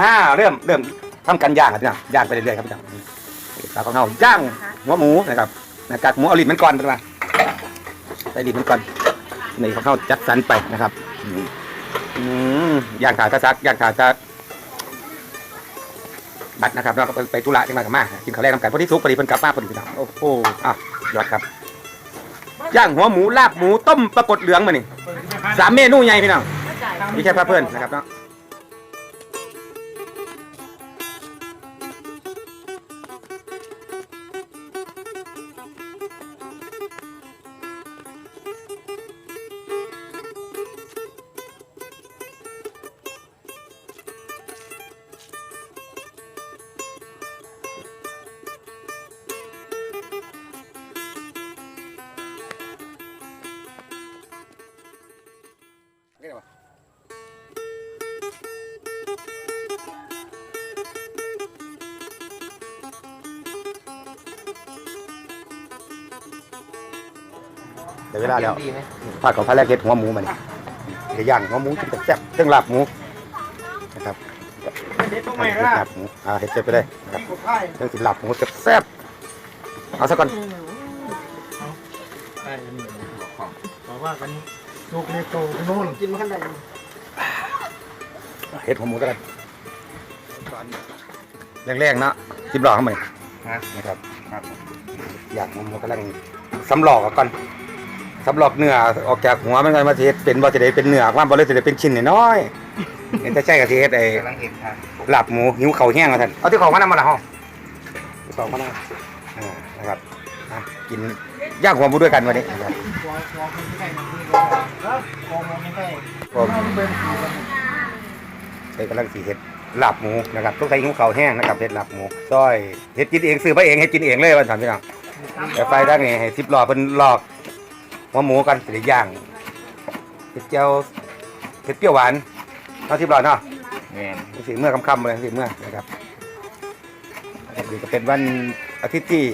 อ่าเริ่มเริ่มทำการย่างครับพี่น้องย่างไปเรื่อยๆครับพี่น้องสาของเราย่างหัวหมูนะครับนะกัดหมูเอาลิ้นมันก่อนเป็นไงใส่ลิ้นมันก่อนนี่ของเขาจัดสรรไปนะครับอืมย่างขาซะซักย่างขาซะบัตรนะครับเราก็ไปธุระจังมากับมากินข้าวแรกทำกันพอดีซุกพอดีเพิ่นกลับมาพอดีพี่น้องโอ้โหอะยอดครับย่างหัวหมูลาบหมูต้มปลากดเหลืองมานี่สามเมนูใหญ่พี่น้องนี่แค่พระเพื่อนนะครับเนาะ เดี๋ยวเวลาแล้วพาดของพระแรกเฮ็ดหัวหมูมานี่เดี๋ยวย่างหัวหมูกินแซ่บๆเครื่องลาบหมูนะครับเด็ดตรงไหเฮ็นดล่ะลาบหมูอ่าเฮ็ดเสร็จไปเลยนะครับกดไข่เครื่องสิลาบหมูแซ่บๆเอาซะก่อนไอ้นี่บอกว่ากันลูกเล็กโตที่นู่นกินมาขั้นใดเฮ็ดหัวหมูซะกันแรงๆเนาะสิบหลอกเข้ามานะครับย่างหัวหมูกำลังสำหลอกก่อน สำหลอกเนื้อออกจากหัวมันก็มาสิเฮ็ดเป็นบ่สิได้เป็นเนื้อความบ่เลยสิได้เป็นชิ้นน้อยๆนี่ถ้าใช่ก็สิเฮ็ดไอ้กำลังเห็นครับหลับหมูหิวเข่าวแห้งมาท่านเอาที่ของมานํมาละห้องที่ของมานํอ่านะครับอะกินย่างหัวหมูด้วยกันวันนี้นะครับกองกองไม่ใช่ครับกองไม่ใช่ผมเป็นใช้กำลังสีเห็ดหลับหมูนะครับต้องใส่หิวเข่าวแห้งนะครับเห็ดหลับหมูซอยเห็ดกินเองซื้อมาเองเห็ดกินเองเลยวันสามพี่น้องแต่ไฟด้านนี้ให้สิบหลอเพิ่นลอก หัวหมูกันสิได้ย่างเห็ดเจียวเห็ดเปรี้ยวหวานเอาสิบหลอเนาะแม่นสีเมื่อค่ำๆเลยสีเมื่อนะครับนี่ก็เป็นวันอาทิตย์ที่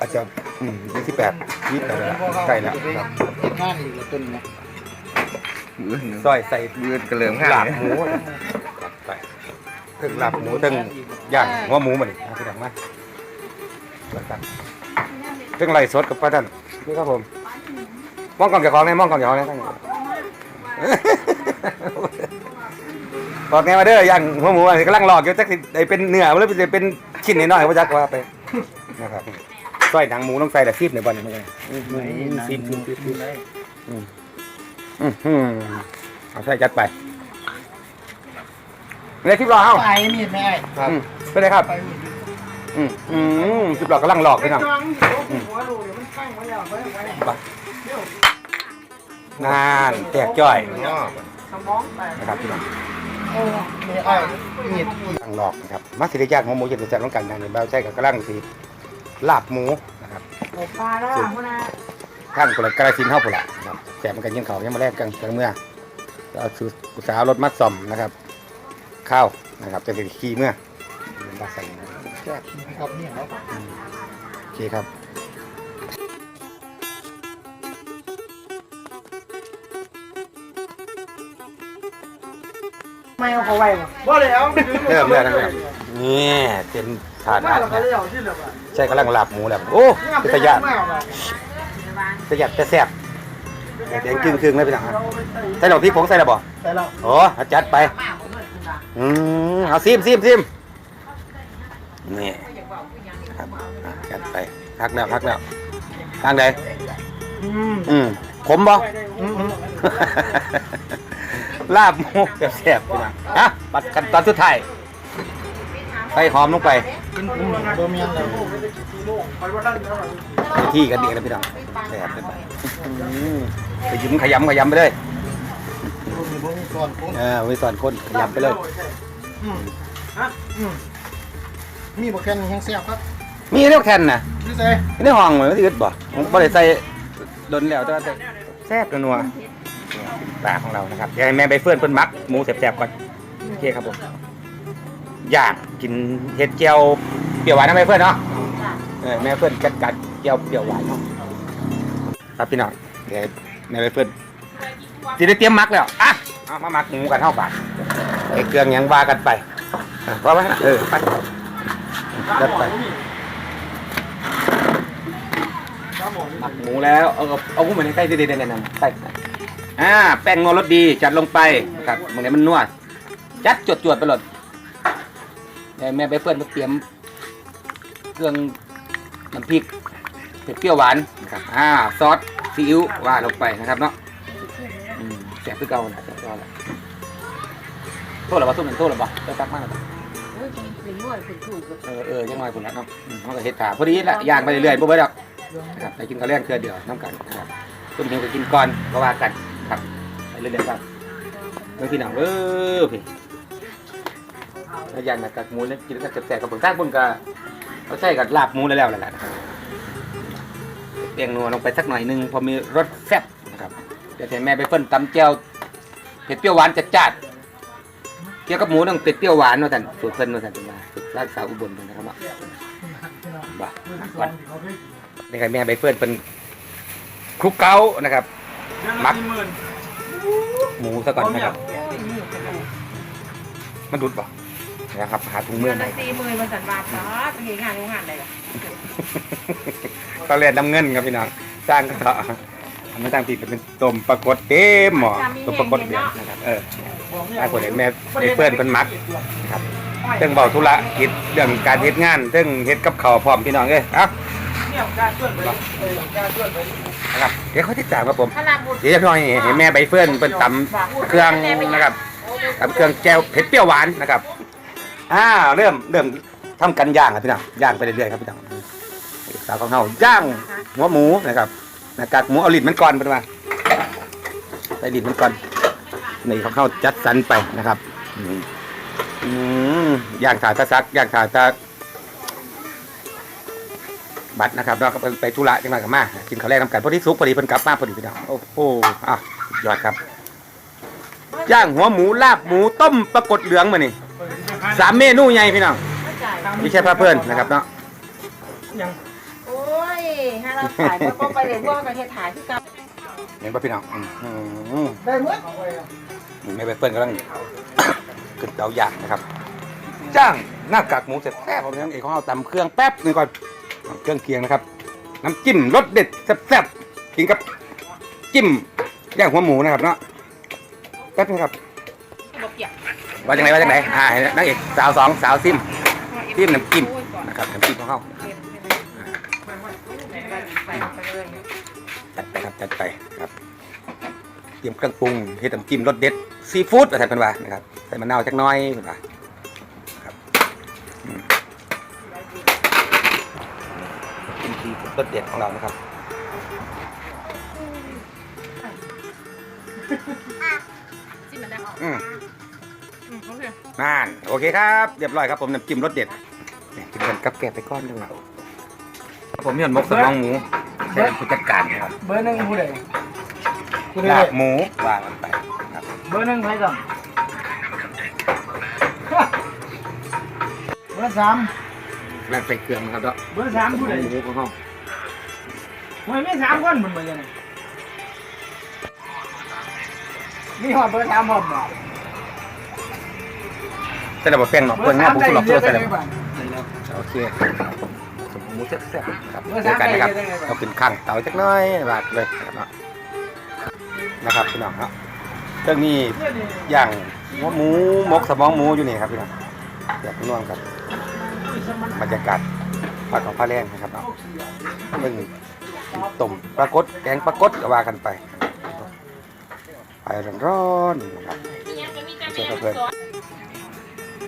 อาจจะอืมวันที่แปดยี่สิบแปดแล้วใกล้แล้วครับงานอีกแล้วต้นนะซอยใส่ยืนกระเหลิมหข้าลางบหมูไปถึงหลาบหมูถึงย่างหัวหมูมันนะพี่ดังมาแล้วกัน ถึงไรสดกับป้าท่านนี่ครับผมมองกล่องเกี่ยวของเนี่ยมองกล่องเกี่ยวของเนี่ยตอนนี้มาเด้อย่างหัวหมูอันนี้กำลังหลอกอยู่จักสิได้เป็นเนื้อหรือจะเป็นชิ้นน้อยๆว่าจักว่าไปนะครับซอยหนังหมูต้องใส่แต่ซีบในบ่อนนี่มันไงซีบซีบซีบซีบอืมอืมเอาใส่จัดไปเนี่ยคลิปหลอกเอาไปมีดไม่ไอ้อืมไปเลยครับไปมีด อืมอืมคลิปหลอกกำลังหลอกพี่น้องจ้องอยู่หัวลูเดี๋ยวมันข้งไว้แล้วไว้ไว้นานแตกจ้อยสมองแตกนะครับพี่น้องมีไอ้มีดกำลังหลอกนะครับมาสิได้ยากหัวหมูเย็นจะต้องกันอย่างนี้เราใช้กับกระลังสีลาบหมูนะครับปลาแล้วหัวหน้าข้างกุหลาบกระสินเท่ากุหลาบนะครับแต่มันกันยังเขายังมาแลกกันกันเมื่อเอาคืออุตสาหรถมัดซ่อมนะครับ ข้าวนะครับจะเป็นขี้เมื่อมาใส่ นะครับครับนี่แล้วโอเคครับไม่เอาเขาไว้หรอบ่เลยเอาเริ่มแล้วนะครับนี่เป็นถาดไม่อาหารเราก็เลยเอาที่เหลือใช่กำลังหลับหมูแล้วโอ้เป็นตะยานตะยานแต่แซ่บแดงครึ่งๆเลยพี่น้องฮะใส่หลอกพริกผงใส่แล้วบ่ใส่แล้วโอ้เอาจัดไปอืมเอาซิมซิมซิม นี่ครับอะจัดไปพักแล้วพักแล้วทางไหนอืมอืมขมบ่อืมลาบหมูแซ่บๆพี่น้องฮะปัดขั้นตอนสุดท้ายใส่หอมลงไปกินกุ้งบ่มีอะไรไปที่กันดีนะพี่น้องแซ่บเลยไปอื้อไปยิ้มขยำขยำไปเลยกุ้งบ่มีส่วนกุ้งเออไว้สอนคนขยำไปเลยอื มฮะอืมมีบ่แค่นี้แห้งแซ่บครับมีเรียกแทนนะพี่เซ่มีในห้องเหมือนที่อึดบ่ผมบ่ได้ใส่ดนแล้วแต่ว่าแซ่บนัวๆปลาของเรานะครับเดี๋ยวให้แม่ใบเฟิร์นเพิ่นมักหมูแซ่บๆก่อนโอเคครับผมอยากกินเห็ดเจียวเปรี้ยวหวานนะแม่เฟิร์นเนาะเออแม่เฟิร์นกัดกัดเจียวเปรี้ยวหวานเนาะครับพี่น้องเดี๋ยวแม่ใบเฟิร์นสิได้เตรียมมักแล้วอะเอามามักหมูกันเท่าบาทไอ้เครื่องหยังว่ากันไปอะว่าไหมเออไป จัดไปหมักหมูแล้วเอาเอากุ้งมาในใกล้ดีๆเนี่ยนะใส่อ่าแป้งงอรสดีจัดลงไปครับมึงเนี่ยมันนวดจัดจวดจดๆไปหลดเดี๋ยแม่ไปเพื่อนมาเตรียมเครื่องน้ำพริกเผ็ดเปรี้ยวหวานนะครับอ่าซอสซีอิ๊วว่าลงไปนะครับเนาะแซ่บคือเก่านะแซ่บคือเก่าแหละโทษหรือว่าทุกคนโทษหรือเปล่าได้ตักมากหรือเปล่า เออเป็นนวดเป็นถูกกับเออเออยังไงคุณละเนาะอืมเขาก็เฮ็ดถาพอดีละย่างไปเรื่อยๆบ่เบิดดอกนะครับไปกินข้าวแรงเทื่อเดียวน้ำกันนะครับต้นเฮงก็กินก่อนก็ว่ากันครับไปเรื่อยๆครับเมื่อพี่น้องเออพี่แล้วย่างกับกากหมูแล้วกินกับแซ่บๆกับเบิ่งทางเบิ่งก็เขาใช้กับลาบหมูแล้วแล้วแหละนะครับเปียงนัวลงไปสักหน่อยหนึงพอมีรสแซ่บนะครับเดี๋ยวให้แม่ไปเพิ่นตำแจ่วเผ็ดเปรี้ยวหวานจัดๆ เกี่ยวกับหมูต้องเป็ดเปรี้ยวหวานเนาะท่านสูตรเพิ่นเนาะท่านเป็นมาสูตรร้านสาวอุบลเพิ่นนะครับเนาะบ่าก่อนนี่ครับแม่ใบเฟิร์นเป็นคลุกเก้านะครับ มักหมูซะก่อนนะครับ มันดุดป่ะนะครับหาถุงมือเงินหน่ละอยสี่หมื่นมาสันบาทป้าไปเห็นงานโรงงานอะไรล่ะก็เรียนน้ำเงินครับพี่น้องสร้างก็เถอะอันนั้นตั้งปีเป็นต้มปลากดเต็มหม้อต้มปลากดเดือดนะครับเออ ถ้าคนเห็นแม่ใบเฟิร์นเป็นมักนะครับเรื่องเบาธุระกิจเรื่องการเฮ็ดงานเรื่องเฮ็ดกับเขาพร้อมพี่น้องเอ้ยเอ้าเนี่ยการช่วนะครับเดี๋ยวเขาติดตามครับผมเดี๋ยวพี่น้องเห็นแม่ใบเฟิร์นเป็นตำเครื่องนะครับกับเครื่องแจ่วเผ็ดเปรี้ยวหวานนะครับอ่าเริ่มเริ่มทำกันย่างครับพี่น้องย่างไปเรื่อยๆครับพี่น้องสาวของเฮาย่างหัวหมูนะครับหน้ากากหมูเอาลิ้นมันก่อนเป็นว่าใส่ลิ้นมันก่อน นี่ของเฮาจัดสรรไปนะครับอืมอืมย่างขาตะซักย่างขาตะบัตรนะครับเราก็ไปธุระจังหวะกับมากินข้าวแรกน้ำกันพอดีสุกพอดีเพิ่นกลับมาพอดีพี่น้องโอ้โหอะยอดครับย่างหัวหมูลาบหมูต้มปลากดเหลืองมานี่สามเมนูใหญ่พี่น้องไม่จ่ายไม่ใช่พระเพื่อนนะครับเนาะยังโอ้ยถ้าเราถ่ายก็ไปเลยว่ากันเฮ็ดถ่ายที่กับเห็นป่ะพี่น้องอืมอืมได้หมด นี่ไม่ไปเพื่อนกำลัง ขึ้นเตาย่างนะครับจ้างหน้ากากหมูเสร็จแซ่บผมยังเอกของเราตำเครื่องแป๊บหนึงก่อนเครื่องเคียงนะครับ น้ำจิ้มรสเด็ดแซ่บๆกินกับจิ้มย่างหัวหมูนะครับเนาะแป๊บนึงครับว่าจังไหนว่าจังไหนอ่าให้นักเอกสาวสองสาวซิมซิมน้ำจิ้มนะครับน้ำจิ้มของเขาจัดไปครับจัดไปครับเตรียมเครื่องปรุงเฮ็ดน้ำจิ้มรสเด็ด ซีฟู้ดอะไรเป็นว่านะครับใส่มะนาวจักหน้อยเป็นว่าครับอืมจิ้มซีฟู้ดรสเด็ดของเรานะครับจิ้มมันได้อืมอืมโอเคนั่นโอเคครับเรียบร้อยครับผมน้ำจิ้มรสเด็ดเนี่ยกินกันกับแกะไปก้อนหนึงแล้วผมมีหอนมกสมองหมูใช้เป็นผู้จัดการนะครับเบอร์หนึ่งผู้ใดผู้ใดลาบหมูวางลงไปครับ เบอร์หนึ่งใครสั่งเบอร์สามแล้วใส่เครื่องนะครับเนาะเบอร์สามผู้ใดหมูของเขามันไม่สามคนมันเหมือนกันนี่หอดเบอร์สามหอดบ่ใส่ระบบแป้งเนาะเบอเพื่อนร์หน้าสามผมได้สลับเยตัวอะใส่ได้ระไหบมบโอเคหมูแซ่บๆครับเบอร์เจสาอมกันนะครับได้ได้ได้เอาขึ้นข้างเตาจักหน้อยบาดเลยนะครับเนาะนะครับพี่น้องครับ เครื่องนี้ย่างหัวหมูมกสมองหมูอยู่นี่ครับพี่น้องเดี๋ยวพี่น้องครับบรรยากาศผัดของผ้าแรงนะครับเนาะเรื่องต้มปลากดแกงปลากดก็ว่ากันไปไปร้อนๆนะครับเจอเพื่อน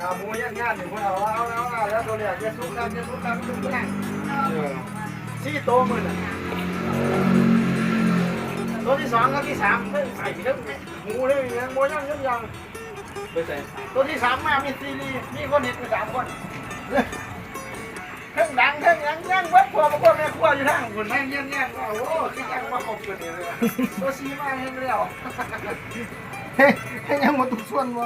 เอาหมูย่างย่างหนึ่งคนเอาเอาเอาเอาแล้วตัวเรียกจะซุกกันจะซุกกันซุกกันสี่โตมือน่ะตัวที่สองกับที่สามเพิ่งใส่ทั้ง หมูเลยยังหมูย่างย่างย่างตัวที่สามมามีซีรีมีคนเห็นไปสามคนเพิ่งดังเพิ่งยังย่างวัดครัวมาคนแม่ครัวอยู่ทางคนแม่งย่างย่างโอ้โหคิดยังมาขบกันเลยตัวซีมาเห็นแล้วให้ยังมาตุกส่วนบ่